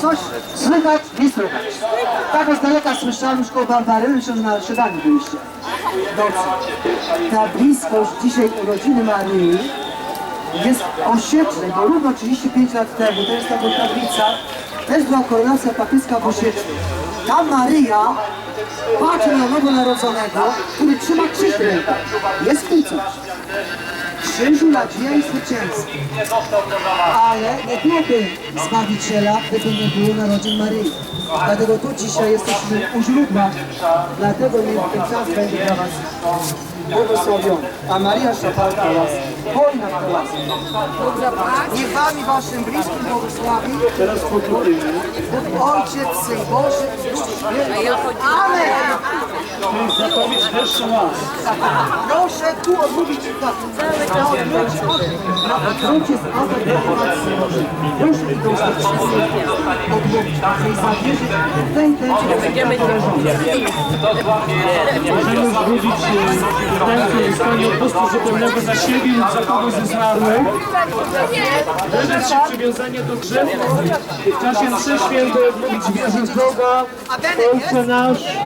Coś słychać, nie słychać. Tak z daleka słyszałem już koło Barbary, myślę, że na śniadaniu byliście. Dobrze. Ta bliskość dzisiaj urodziny Maryi jest osiecznej, bo równo 35 lat temu, to jest ta tablica, też była koronacja papieska w Osiecznej. Tam Maryja patrzy na nowonarodzonego, który trzyma krzyż w ręku. Jest w tym coś. Krzyżu nadzieja i. Ale nie byłoby Zbawiciela, gdyby nie było narodzin Maryi. Dlatego tu dzisiaj jesteśmy u źródła. Dlatego niech ten czas będzie dla Was błogosławiony. A Maria Szafalka Was hojna na Was. Niech Wami Waszym bliskim błogosławi. Teraz Bóg Ojciec, Syn Boży Duch Święty. Amen. Zapowiedź jeszcze raz. Proszę tu odmówić tak. Na odwrócie, na odwrócie z atak reformacji. Proszę tu odmówić. Tej intencji Możemy zwrócić rękę i stanie odpustu zupełnego za siebie lub za kogoś ze zmarłych. Wydać się przywiązanie do grzechu w czasie mszy świętej odmówić wierze w Boga, Ojcze nasz,